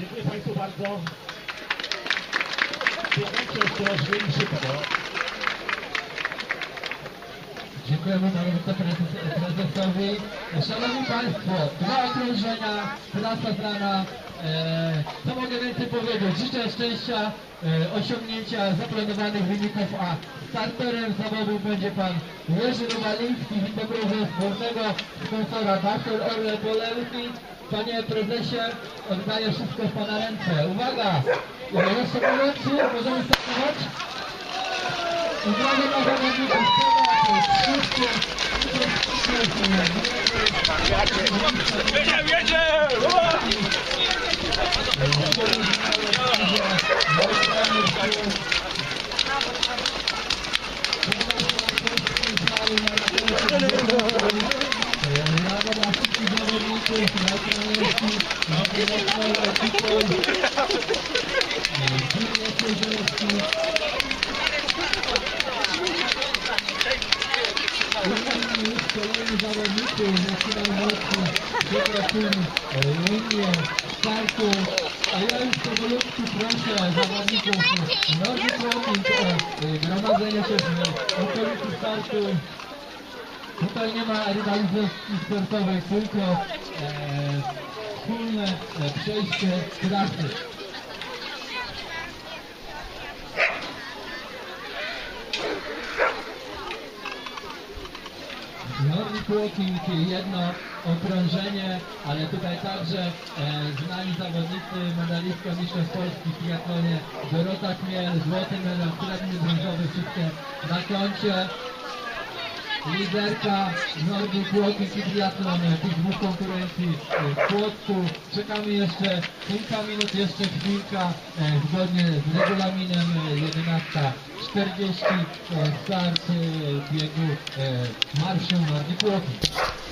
Dziękuję Państwu bardzo. Biegnijcie ostrożnie i. No. Dziękujemy panu prezesowi. Szanowni Państwo, dwa okrążenia, klasa znana. E, co mogę powiedzieć? Życzę szczęścia, e, osiągnięcia zaplanowanych wyników, a starterem zawodów będzie pan Jerzy Rowaliński, wiceprezes głównego sponsora Dr. Orle Polewski. Panie prezesie, oddaję wszystko w pana ręce. Uwaga! E, Jeszcze momencie, możemy startować? Uwaga na zawodników, wszyscy, Jedzie, jedzie! Brawo Kolejny zawodników, zaczynam mocno, wypracujmy linię startu, a ja już powolutku proszę zawodników Nordic Rowing o gromadzenie się w okolicy startu. Tutaj nie ma rywalizacji sportowej, tylko e, przejście trasy. Nordic Walking jedno okrążenie, ale tutaj także e, z nami zawodnicy, medalistka Mistrzostw Polski w triatlonie Dorota Chmiel, złoty medal, srebrny, brązowy, wszystkie na koncie. Liderka Nordic Walking i triatlon tych dwóch konkurencji e, w Płocku. Czekamy jeszcze kilka minut, jeszcze chwilka, e, zgodnie z regulaminem e, 11.40 e, start biegu marszu Nordic Walking.